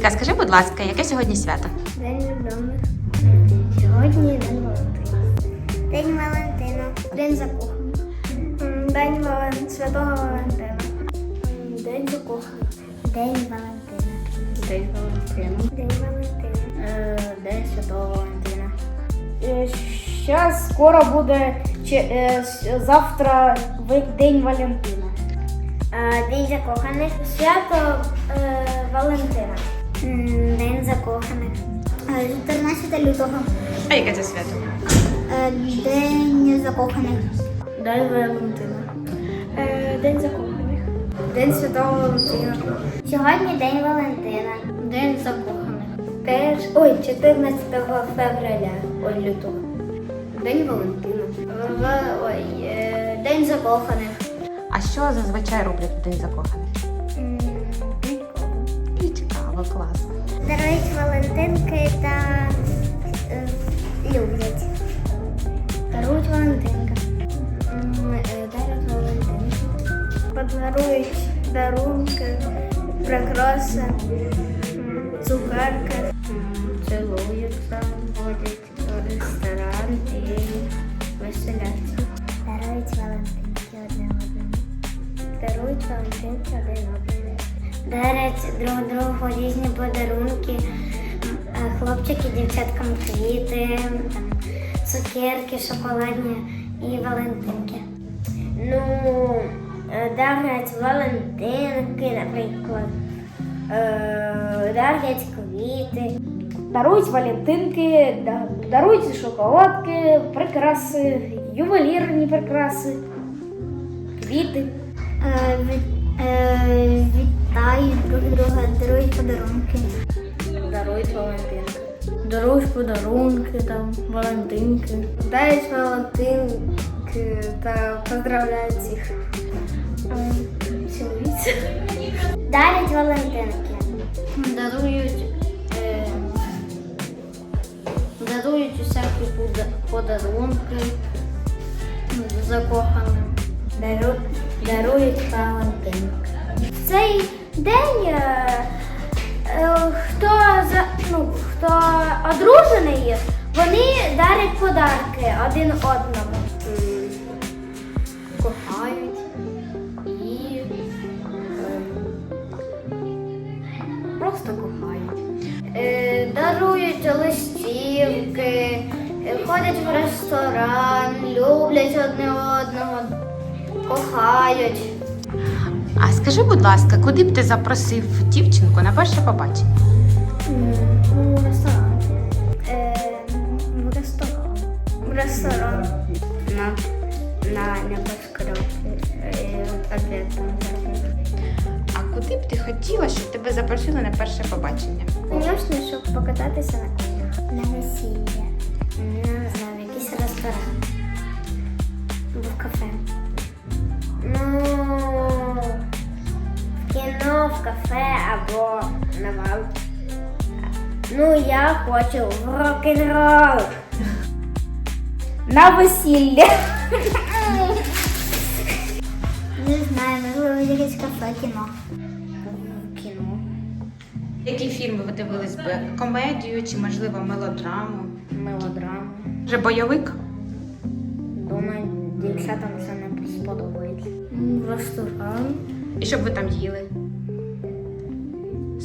Віка, скажи, будь ласка, яке сьогодні свято? День відомих. Сьогодні День Валентина. День Валентина. День закоханих. День Вален... Святого Валентина. День закоханих. День Валентина. День Валентина. День Валентина. Е, День Святого Валентина. Зараз скоро буде е, завтра День Валентина. Е, День закоханих. Свято е, Валентина. День закоханих. Е, 14 лютого. А яке це свято? Е, День закоханих. День Валентина. Е, День закоханих. День Святого Валентина. Сьогодні День Валентина. День закоханих. Теж ой, 14 февраля. Ой, лютого. День Валентина. В, в- ой, е, День закоханих. А що зазвичай роблять у день закоханих? Дарують Валентинки та е, люблять. Дарують Валентинка. М, е, Дарують Валентинки. Подарують дарунки, прикраси, цукерки. Цілуються, ходять в ресторан і веселяться. Дарують Валентинки одне одному. Дарують Валентинки одному. Дарять друг другу різні подарунки. Е, Хлопчики, дівчаткам квіти, там, цукерки, шоколадні і Валентинки. Ну, е, дарять Валентинки, наприклад. Е, Дарять квіти. Дарують валентинки, дарують шоколадки, прикраси, ювелірні прикраси, квіти. Е, від- Вітають друг друга, дарують подарунки. Дарують валентинки. Дарують подарунки, там, валентинки. Дають Валентинки та поздравляють їх. Цілуються. Дарять Валентинки. Дарують. Е, дарують усякі подарунки закоханим. Дару, дарують Валентинки. Цей день е, е, хто, за, ну, хто одружений, вони дарять подарки один одному. Кохають і е, просто кохають. Дарують листівки, ходять в ресторан, люблять одне одного, кохають. А скажи, будь ласка, куди б ти запросив дівчинку на перше побачення? У ресторан. В ресторан. В ресторан. На, на небоскреб е. А куди б ти хотіла, щоб тебе запросили на перше побачення? Звісно, щоб покататися на конях. На весілля. Не знаю, якийсь ресторан. Або в кафе. В в кафе або на вал. Ну, я хочу в рок-н-рол. На весілля. Не знаю, можливо, якесь кафе, кіно. Кіно. Який фільм ви дивились би? Комедію чи, можливо, мелодраму? Мелодрама. Вже бойовик? Думаю, дівчатам це не сподобається. Ресторан. І що б ви там їли?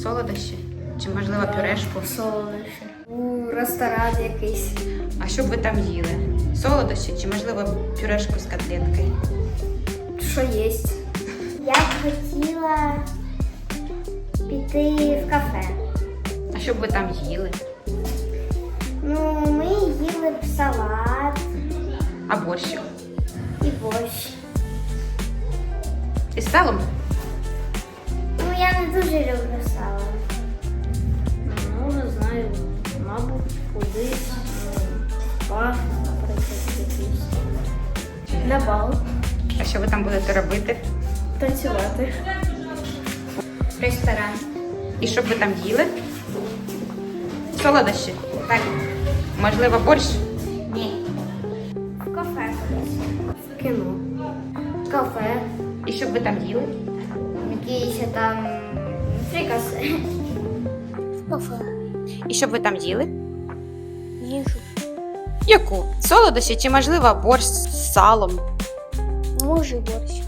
Солодощі? Чи, можливо, пюрешку? Солодощі. У ресторан якийсь. А що б ви там їли? Солодощі чи, можливо, пюрешку з котлеткою? Що є? Я б хотіла піти в кафе. А що б ви там їли? Ну, ми їли б салат А борщик? і борщ. Із салом? Я не дуже люблю сало. Ну, не знаю, мабуть, кудись. ну, Пар, наприклад, якийсь. На бал. А що ви там будете робити? Танцювати. Ресторан. І що б ви там їли? Солодощі? Так. Можливо, борщ? Ні. Кафе кіно. Кафе. І що б ви там їли? Якісь там фрикаси. кафе. І що б ви там їли? Їжу. Яку? Солодощі чи, можливо, борщ з салом? Може, борщ.